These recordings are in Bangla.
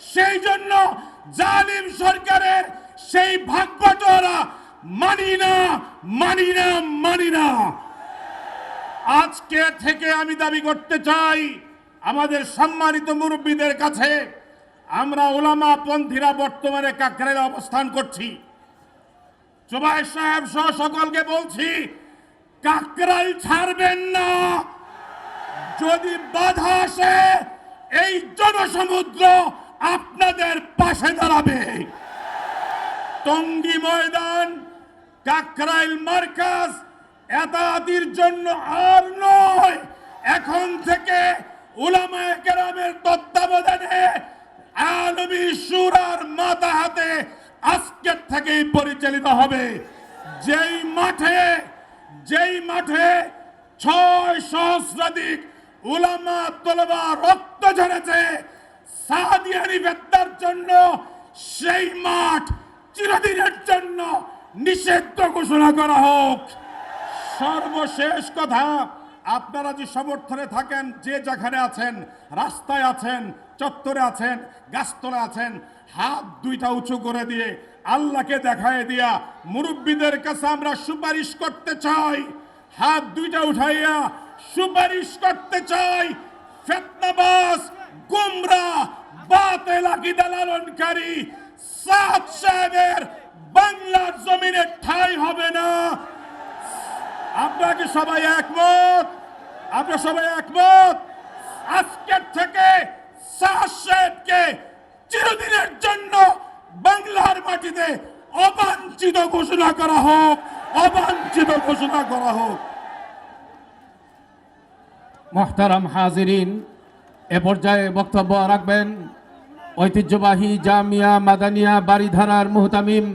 সেই জন্য জালিম সরকারের সেই ভাগ্যটা মানি না মানি না মানি না। আজকে থেকে আমি দাবি করতে চাই আমাদের সম্মানিত মুরব্বীদের কাছে, আমরা ওলামা পন্থীরা বর্তমানে কাকরাইলে অবস্থান করছি। জুবাই সাহেব সহ সকলকে বলছি, কাকরাইল ছাড়বেন না। যদি বাধা আসে, এই জনসমুদ্র আপনাদের পাশে দাঁড়াবে। টঙ্গী ময়দান, কাকরাইল মার্কাজ এতাদির জন্য আর নয়। এখন থেকে উলামায়ে কেরামের তত্ত্বাবধানে আলমী সুরার মাথা হাতে আজকের থেকেই পরিচালিত হবে। যেই মাঠে যেই মাঠে ছয় সহস্রাধিক উলামা তলবা রক্ত ঝরেছে সাহাদিয়ানি বেত্তার জন্য সেই মাঠ চিরদিনের জন্য নিষিদ্ধ ঘোষণা করা হোক। সর্বশেষ কথা, আপনারা যে সমর্থনে থাকেন, যে যেখানে আছেন, রাস্তায় আছেন, চত্বরে আছেন গাছতলে আছেন, হাত দুইটা উঁচু করে দিয়ে আল্লাহকে দেখায় দিয়া মুরব্বীদের কাছে আমরা সুপারিশ করতে চাই। হাত দুইটা উঠাইয়া সুপারিশ করতে চাই। ফেতনাবাস গুমরা, বাতেল আকিদা লালনকারী, সাত সাহেবের বাংলার জমিনে ঠাই হবে না। আপনারা কি সবাই একমত? আপনারা সবাই একমত? আজকের থেকে সাহেবকে চিরদিনের জন্য বাংলার মাটিতে অবাঞ্ছিত ঘোষণা করা হোক, অবাঞ্ছিত ঘোষণা করা হোক। মোহতারাম হাজিরিন এ পর্যায়ে বক্তব্য রাখবেন ঐতিহ্যবাহী জামিয়া মাদানিয়া বাড়িধারার মুহতামিম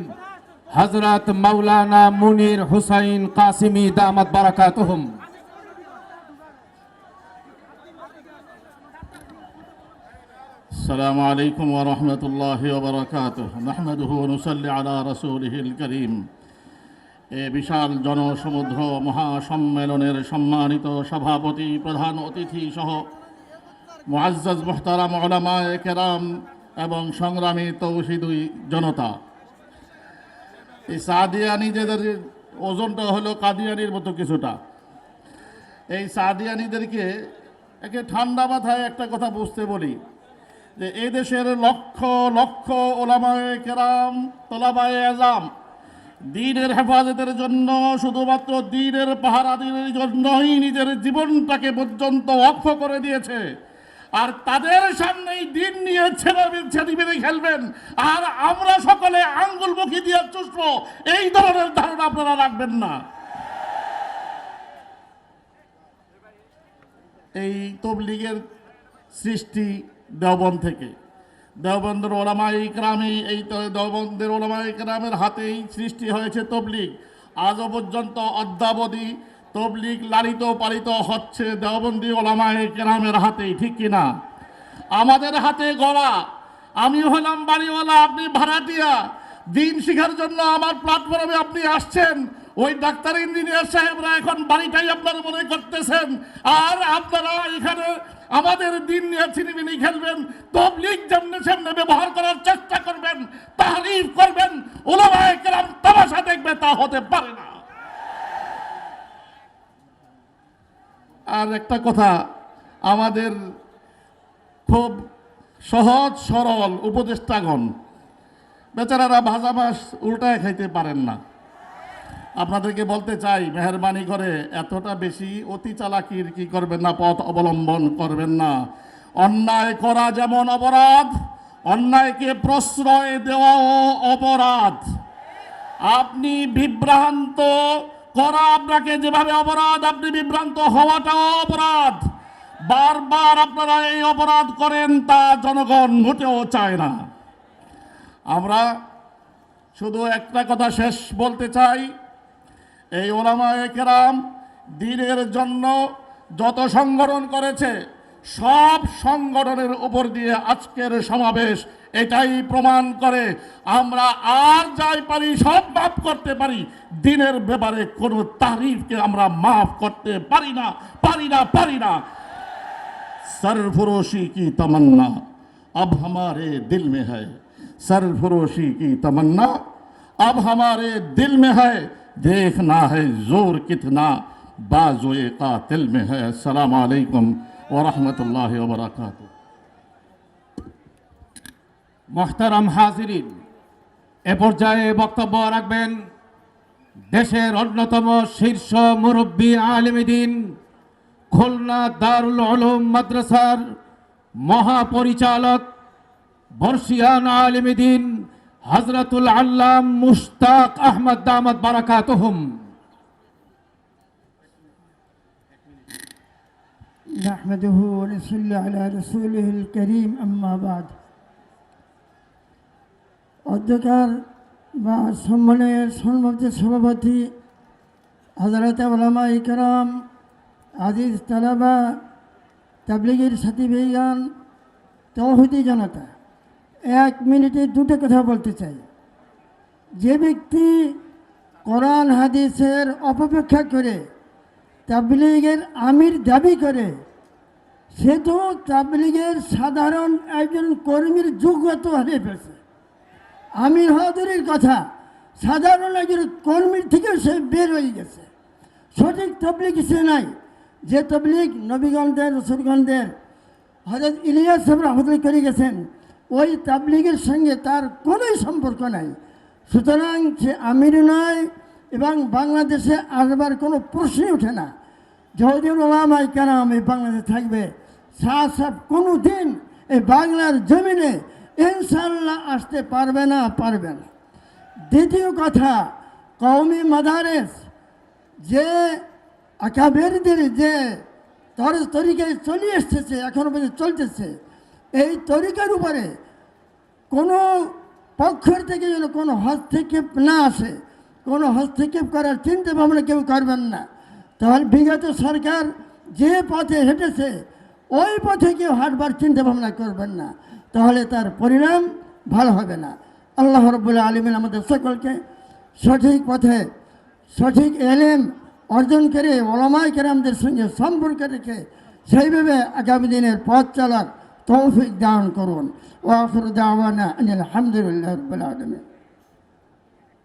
হজরত মাওলানা মুনির হুসাইন কাসিমি দামাত বারাকাতুহুম السلام عليكم ورحمة الله وبركاته نحمده ونصلي على رسوله الكريم এ বিশাল জনসমুদ্র মহাসম্মেলনের সম্মানিত সভাপতি প্রধান অতিথি সহ মুআজ্জাজ মুহতারাম ওলামায়ে কেরাম এবং সংগ্রামী তৌহিদুই জনতা। এই সাদিয়ানিদের ওজনটা হলো কাদিয়ানির মতো কিছুটা। এই সাদিয়ানিদেরকে একে ঠান্ডা মাথায় একটা কথা বুঝতে বলি, যে এই দেশের লক্ষ লক্ষ ওলামায়ে কেরাম, তোলাবায়ে আজাম দিনের হেফাজতের জন্য, শুধুমাত্র দিনের পাহারাদিনের জন্যই নিজের জীবনটাকে পর্যন্ত অক্ষ করে দিয়েছে। আর তাদের সামনেই দিন নিয়ে ছেলে মেরে খেলবেন। আর আমরা সকলে আঙ্গুল মুখি দিয়ে চুষবো। এই ধরনের ধারণা আপনারা রাখবেন না। এই তবলিগের সৃষ্টি দেওবন থেকে। দেওবন্দের ওলামা ইকরামে এই দেওবন্দের ওলামা ইকরামের হাতেই সৃষ্টি হয়েছে তবলিগ। আজও পর্যন্ত অদ্যাবধি তবলিগ লালিত পালিত হচ্ছে দেওবন্দি ওলামা ইকরামের হাতেই ঠিক কিনা আমাদের হাতে গড়া আমি হলাম বাড়িওয়ালা, আপনি ভাড়াটিয়া। দিন শিখার জন্য আমার প্ল্যাটফর্মে আপনি আসছেন। ওই ডাক্তার ইঞ্জিনিয়ার সাহেবরা এখন বাড়িটাই আপনার মনে করতেছেন। আর আপনারা এখানে আমাদের দিন নিয়ে ছিনিমিনি খেলবেন, তবলিগ যেমনি সেমনি ব্যবহার করার চেষ্টা করবেন তাহরিফ করবেন, ওলামায়ে কেরাম তামাশা দেখবে, তা হতে পারে না আর একটা কথা, আমাদের খুব সহজ, সরল উপদেষ্টাগণ, বেচারারা ভাজা মাছ উল্টায় খাইতে পারেন না। আপনাদেরকে বলতে চাই, মেহরবানি করে এতটা বেশি অতি চালাকির কি করবেন না, পথ অবলম্বন করবেন না। অন্যায় করা যেমন অপরাধ, অন্যায়কে প্রশ্রয় দেওয়াও অপরাধ। আপনি বিভ্রান্ত করা আপনাকে যেভাবে অপরাধ, আপনি বিভ্রান্ত হওয়াটাও অপরাধ। বারবার আপনারা এই অপরাধ করেন তা জনগণ মোটেও চায় না। আমরা শুধু একটা কথা শেষ বলতে চাই, এই ওলামায় কেরাম দিনের জন্য যত সংগঠন করেছে সব সংগঠনের উপর দিয়ে আজকের সমাবেশ এটাই প্রমাণ করে আমরা আর যাই পারি সব মাফ করতে পারি দিনের ব্যাপারে কোনো তারিফকে আমরা মাফ করতে পারি না পারি না পারি না सरफरोशी की तमन्ना अब हमारे दिल में है सरफरोशी की तमन्ना अब हमारे दिल में है देखना है जोर कितना बाजोए कातिल में है अस्सलाम वालेकुम ওরহমতুল্লাহ ওবরাকাত মোহতারাম হাজিরিন, এ পর্যায়ে বক্তব্য রাখবেন দেশের অন্যতম শীর্ষ মুরব্বী আলমিদিন খুলনা দারুল আলম মাদ্রাসার মহাপরিচালক বর্ষিয়ান আলমিদিন হজরতুল আল্লাম মুশতাক আহমদ দামদ বারাকাতহম। نحمده ونصلي على رسوله الكريم أما بعد অধ্যকার বা সম্মানের সম্মানিত সভাপতি হজরত ওলামা ইকরাম আজিজ তালাবা তাবলিগের সাথী বেগান তৌহিদি জনতা এক মিনিটে দুটো কথা বলতে চাই যে ব্যক্তি কোরআন হাদিসের অপেক্ষা করে তাবলিগের আমির দাবি করে, সে তো তাবলিগের সাধারণ একজন কর্মীর যোগ্যতা হারিয়ে ফেলছে আমির হদরের কথা, সাধারণ একজন কর্মীর থেকে সে বের হয়ে গেছে। সঠিক তবলিগ সে নাই। যে তবলিগ নবীগণদের, রসুলগণদের হজরত ইলিয়াস সাহেব রহমতুল্লাহ করে গেছেন, ওই তাবলিগের সঙ্গে তার কোনোই সম্পর্ক নাই। সুতরাং সে আমির নয় এবং বাংলাদেশে আসবার কোনো প্রশ্নই ওঠে না। যতদিন ওলামাই কারাম এই বাংলাদেশে থাকবে শাহ কোনো দিন এই বাংলার জমিনে ইনশাল্লাহ আসতে পারবে না পারবে না। দ্বিতীয় কথা, কওমি মাদারেস, যে আকাবেরদের যে তর, তরিকায় চলে এসতেছে এখনও পর্যন্ত চলতেছে, এই তরিকার উপরে কোনো পক্ষের থেকে যেন কোনো হস্তক্ষেপ না আসে, কোনো হস্তক্ষেপ করার চিন্তা ভাবনা কেউ করবেন না। তাহলে বিগত সরকার যে পথে হেঁটেছে, ওই পথে কেউ হাঁটবার চিন্তা ভাবনা করবেন না। তাহলে তার পরিণাম ভালো হবে না। আল্লাহ রবুল্লা আলমিন আমাদের সকলকে সঠিক পথে সঠিক এলেম অর্জন করে ওলামাই কেরামদের সঙ্গে সম্পর্ক রেখে সেইভাবে আগামী দিনের পথ চলার তৌফিক দান করুন। ওয়াফর দাওয়ানা আনিল আলহামদুলিল্লাহ রবিল আলমিন।